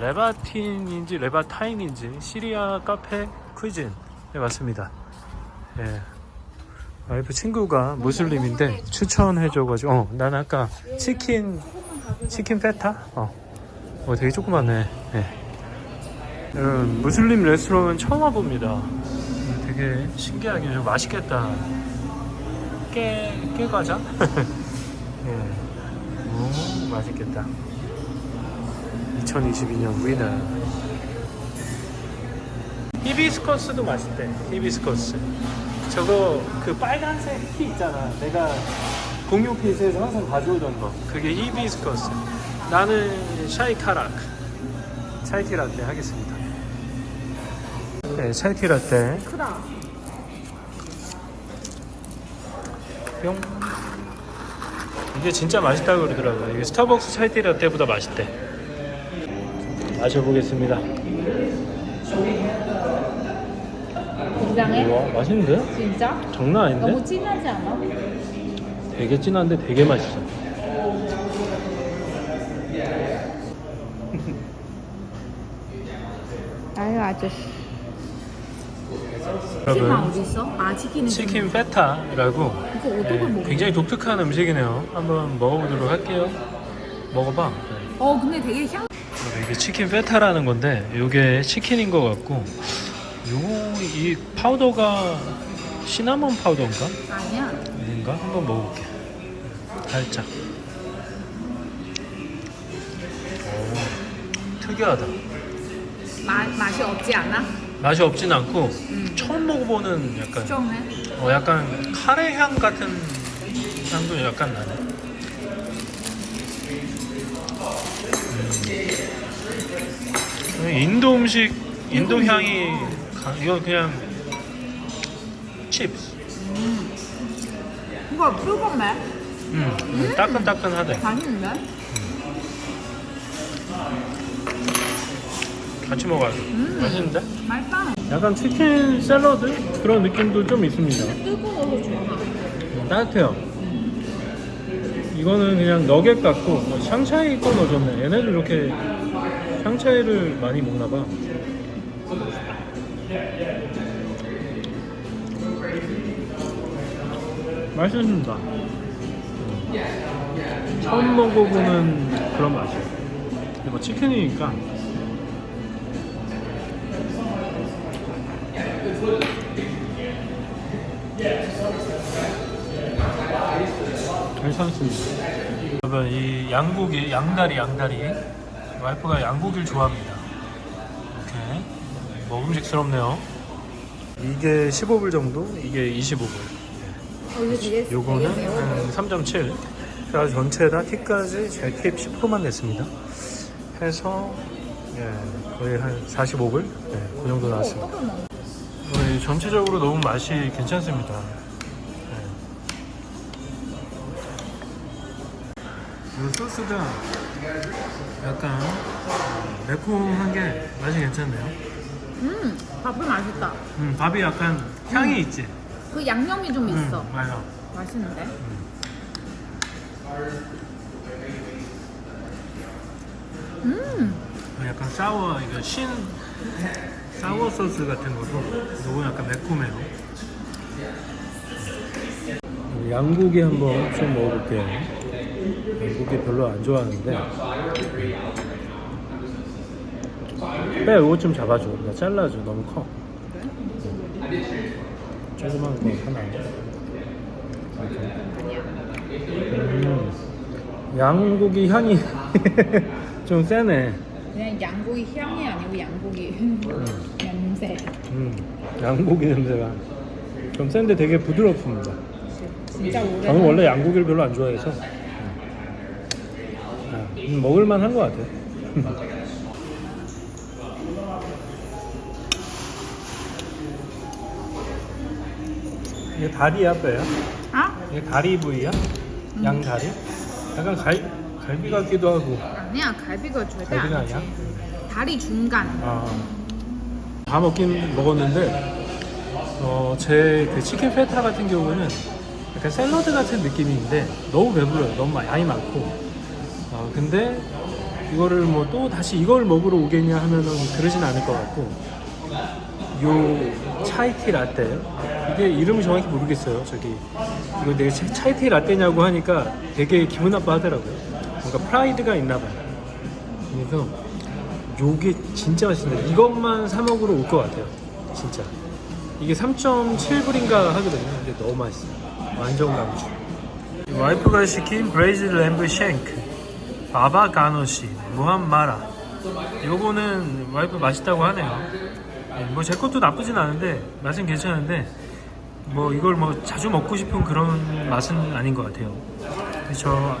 레바틴인지 레바타임인지 시리아 카페 퀴즈인에 왔습니다. 예. 와이프 친구가 무슬림인데 추천해줘가지고 어, 난 아까 치킨 치킨 페타 어, 어 되게 조그맣네. 예. 여러분 무슬림 레스토랑은 처음 와봅니다. 음, 되게 신기하게 좀 맛있겠다. 깨 깨과자? 예. 오 맛있겠다. 2022년 위너. 히비스커스도 맛있대. 히비스커스. 저거 그 빨간색 티 있잖아. 내가 공유 피스에서 항상 가져오던 거. 그게 히비스커스. 나는 샤이카락. 차이티 라떼 하겠습니다. 네, 차이티 라떼. 크다. 뿅. 이게 진짜 맛있다고 그러더라고요. 이게 스타벅스 차이티 라떼보다 맛있대. 마셔보겠습니다. 굉장해? 와, 맛있는데? 진짜? 장난 아닌데? 너무 진하지 않아? 되게 진한데 되게 맛있어. 아유 아저씨. 치킨 여러분, 어디 있어? 아 치킨은 치킨 페타라고 이거 어떻게 네, 먹어? 굉장히 독특한 음식이네요. 한번 먹어보도록 할게요. 먹어봐. 네. 어 근데 되게 향. 이게 치킨 페타라는 건데 이게 치킨인 것 같고 요이 파우더가 시나몬 파우더인가? 아니야. 아닌가? 한번 먹어볼게. 살짝. 오, 특이하다. 마, 맛이 없지 않아? 맛이 없진 않고 음. 처음 먹어보는 약간. 어 약간 카레 향 같은 향도 약간 나네. 인도 음식 인도 향이 가- 이거 그냥 칩스. 이거 뜨겁네. 음, 따끈따끈하대. 맛있는데? 같이 먹어야 돼. 음. 맛있는데? 맛있다. 약간 치킨 샐러드 그런 느낌도 좀 있습니다. 뜨거워서 좋아. 따뜻해요. 이거는 그냥 너겟 같고 뭐 샹차이 거 넣어줬네. 얘네들 이렇게 샹차이를 많이 먹나 봐. 맛있습니다. 처음 먹어보는 그런 맛이에요. 근데 뭐 치킨이니까 괜찮습니다. 여러분 이 양고기 양다리 양다리 와이프가 양고기를 좋아합니다. 이렇게 먹음직스럽네요. 이게 15불 정도, 이게 25불. 어, 이거 되게 요거는 되게 매워. 한 3.7. 그래서 전체에다 팁까지 제 팁 10%만 냈습니다. 해서 예, 거의 한 45불, 네, 그 정도 나왔습니다. 어, 이 전체적으로 너무 맛이 괜찮습니다. 이 소스가 약간 매콤한 게 맛이 괜찮네요. 음, 밥이 맛있다. 음, 밥이 약간 향이 있지. 그 양념이 좀 있어. 음, 맞아. 맛있는데? 음, 어, 약간 사워 이거 신 사워 소스 같은 거고 이거 약간 매콤해요. 양고기 한번 좀 먹어볼게요. 양고기 별로 안 좋아하는데 빼 이거 좀 잡아줘. 나 잘라줘. 너무 커. 조그만 거 하나. 음, 양고기 향이 좀 세네. 그냥 양고기 향이 아니고 양고기 냄새. 음, 양고기 냄새가 좀 센데 되게 부드럽습니다. 진짜 오래. 저는 원래 양고기를 별로 안 좋아해서 아, 음, 먹을만 한것 같아요. 이게 다리야 뼈야? 아? 이게 다리 부위야? 양 다리? 약간 갈, 갈비 같기도 하고 아니야 갈비가 절대 갈비가 아니지. 아니야? 다리 중간. 아, 다 먹긴 먹었는데 어, 제그 치킨 페타 같은 경우는 약간 샐러드 같은 느낌인데 너무 배불러요. 너무 양이 많고 어, 근데 이거를 뭐 또 다시 이걸 먹으러 오겠냐 하면은 그러진 않을 것 같고 요 차이티 라떼. 이게 이름을 정확히 모르겠어요 저기. 이거 내가 차- 차이티 라떼냐고 하니까 되게 기분 나빠 하더라고요. 뭔가 프라이드가 있나 봐요. 그래서 요게 진짜 맛있는데 이것만 사 먹으러 올 것 같아요 진짜. 이게 3.7불인가 하거든요. 근데 너무 맛있어요. 완전 강추 와이프가 시킨 브레이즈 램브 쉔크 바바 가노시 무한 마라. 요거는 와이프 맛있다고 하네요. 뭐 제 것도 나쁘진 않은데 맛은 괜찮은데 뭐 이걸 뭐 자주 먹고 싶은 그런 맛은 아닌 것 같아요. 저,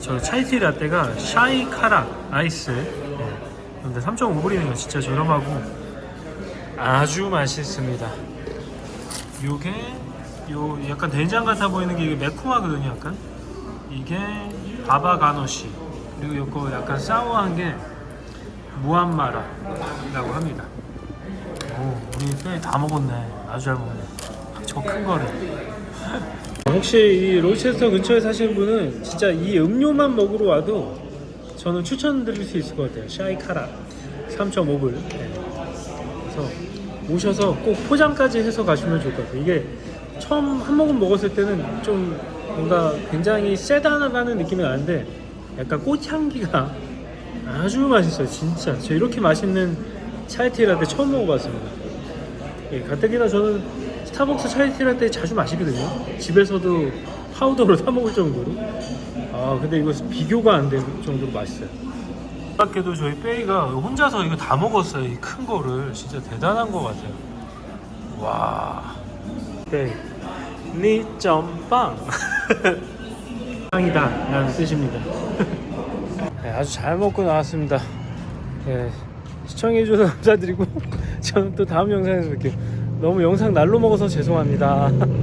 저 차이티 라떼가 샤이 카라 아이스. 네. 근데 3.5불이면 진짜 저렴하고 아주 맛있습니다. 요게 요 약간 된장 같아 보이는 게 매콤하거든요 약간. 이게 바바 가노시 그리고 요거 약간 사워한 게 무한마라라고 합니다. 오 우리 뼈다 먹었네. 아주 잘 먹네. 저 큰 거를. 혹시 이 로체스터 근처에 사시는 분은 진짜 이 음료만 먹으러 와도 저는 추천드릴 수 있을 것 같아요. 샤이카라 3.5불. 그래서 오셔서 꼭 포장까지 해서 가시면 좋을 것 같아요. 이게 처음 한 모금 먹었을 때는 좀 뭔가 굉장히 세다는 느낌이 나는데 약간 꽃향기가 아주 맛있어요. 진짜. 저 이렇게 맛있는 차이티 라떼 처음 먹어봤습니다. 예, 가뜩이나 저는 스타벅스 차이티 라떼 자주 마시거든요. 집에서도 파우더로 사 먹을 정도로. 아, 근데 이거 비교가 안 될 정도로 맛있어요. 밖에도 저희 빼이가 혼자서 이거 다 먹었어요. 이 큰 거를 진짜 대단한 것 같아요. 와. 네. 니 점빵. 빵이다 라는 뜻입니다. 네, 아주 잘 먹고 나왔습니다. 네, 시청해주셔서 감사드리고 저는 또 다음 영상에서 뵐게요. 너무 영상 날로 먹어서 죄송합니다. 네.